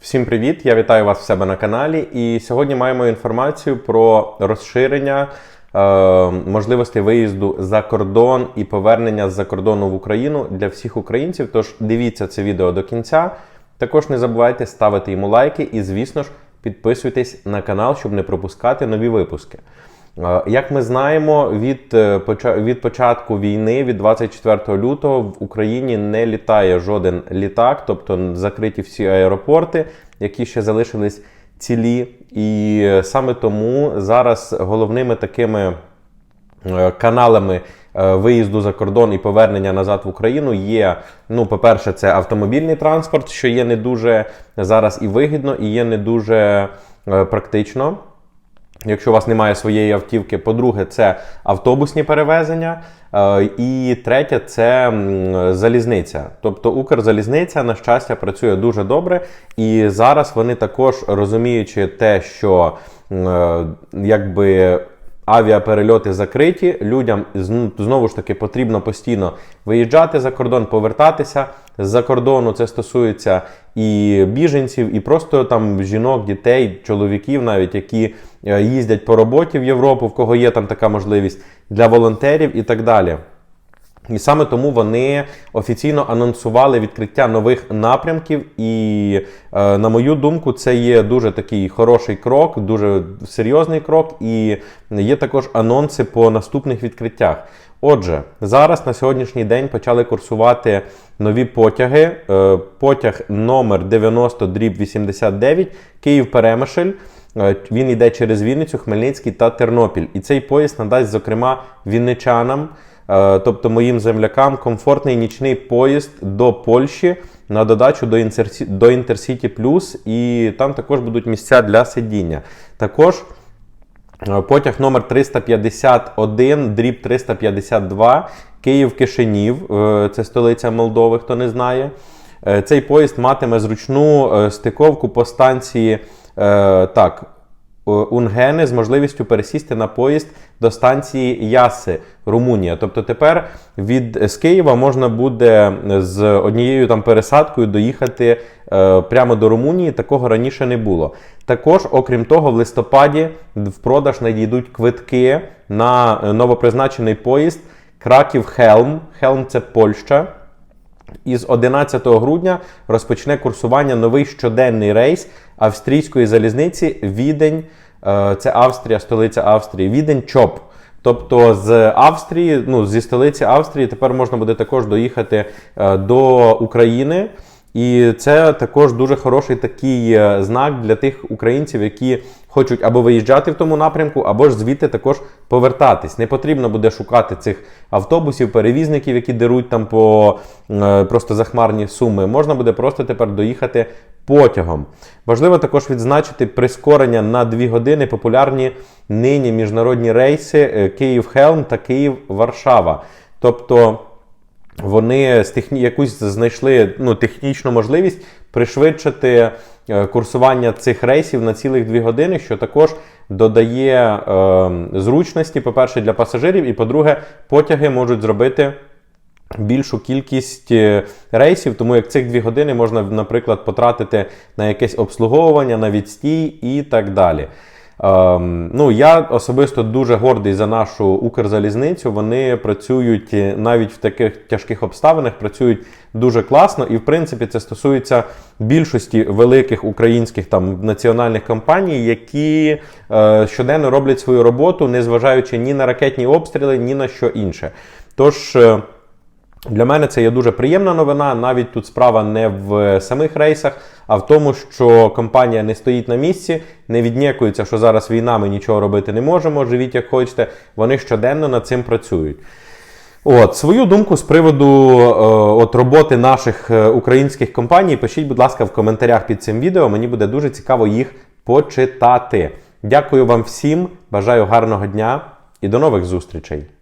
Всім привіт! Я вітаю вас в себе на каналі. І сьогодні маємо інформацію про розширення е, можливостей виїзду за кордон і повернення з-за кордону в Україну для всіх українців. Тож дивіться це відео до кінця. Також не забувайте ставити йому лайки і, звісно ж, підписуйтесь на канал, щоб не пропускати нові випуски. Е, Як ми знаємо, від, е, від початку війни, від 24 лютого, в Україні не літає жоден літак, тобто закриті всі аеропорти, які ще залишились цілі. І е, саме тому зараз головними такими каналами виїзду за кордон і повернення назад в Україну є. Ну, по-перше, це автомобільний транспорт, що є не дуже зараз і вигідно, і є не дуже практично. Якщо у вас немає своєї автівки, по-друге, це автобусні перевезення. Е, І третє це залізниця. Тобто Укрзалізниця, на щастя, працює дуже добре. І зараз вони також розуміючи те, що е, якби. Авіаперельоти закриті, людям знову ж таки потрібно постійно виїжджати за кордон, повертатися з-за кордону. Це стосується і біженців, і просто там жінок, дітей, чоловіків, навіть які е, їздять по роботі в Європу, в кого є там така можливість для волонтерів і так далі. І саме тому вони офіційно анонсували відкриття нових напрямків. І, е, на мою думку, це є дуже такий хороший крок, дуже серйозний крок, і є також анонси по наступних відкриттях. Отже, зараз на сьогоднішній день почали курсувати нові потяги. Е, Потяг номер 90 дріб 89 Київ Перемишль. Е, Він йде через Вінницю, Хмельницький та Тернопіль. І цей поїзд надасть, зокрема, вінничанам. Е, тобто моїм землякам комфортний нічний поїзд до Польщі на додачу до Інтерсі- до Інтерсіті Плюс, і там також будуть місця для сидіння. Також е, потяг номер 351, дріб 352, Київ Кишинів, е, це столиця Молдови, хто не знає. Цей поїзд матиме зручну стиковку по станції. Так, Унгени з можливістю пересісти на поїзд до станції Яси, Румунія. Тобто тепер від з Києва можна буде з однією там пересадкою доїхати е, прямо до Румунії. Такого раніше не було. Також, окрім того, в листопаді в продаж надійдуть квитки на новопризначений поїзд Краків Хелм. Хелм це Польща. І з 11 грудня розпочне курсування новий щоденний рейс австрійської залізниці Відень. е, Це Австрія, столиця Австрії. Відень Чоп. Тобто з Австрії, ну зі столиці Австрії, тепер можна буде також доїхати е, до України. І це також дуже хороший такий е, знак для тих українців, які хочуть або виїжджати в тому напрямку, або ж звідти також повертатись. Не потрібно буде шукати цих автобусів, перевізників, які деруть там по е, просто захмарні суми. Можна буде просто тепер доїхати потягом. Важливо також відзначити прискорення на 2 години популярні нині міжнародні рейси е, Київ-Хелм та Київ-Варшава. Тобто. Вони з техні... якусь знайшли ну, технічну можливість пришвидшити е, курсування цих рейсів на цілих 2 години, що також додає е, зручності, по-перше, для пасажирів, і по-друге, потяги можуть зробити більшу кількість е, рейсів, тому як цих 2 години можна, наприклад, потратити на якесь обслуговування, на відстій і так далі. Ем, ну, я особисто дуже гордий за нашу Укрзалізницю. Вони працюють е, навіть в таких тяжких обставинах, працюють дуже класно. І, в принципі, це стосується більшості великих українських там національних компаній, які е, щоденно роблять свою роботу, незважаючи ні на ракетні обстріли, ні на що інше. Тож. Для мене це є дуже приємна новина. Навіть тут справа не в самих рейсах, а в тому, що компанія не стоїть на місці, не віднікується, що зараз війна, ми нічого робити не можемо. Живіть як хочете. Вони щоденно над цим працюють. От свою думку з приводу е, от роботи наших е, українських компаній. Пишіть, будь ласка, в коментарях під цим відео. Мені буде дуже цікаво їх почитати. Дякую вам всім, бажаю гарного дня і до нових зустрічей!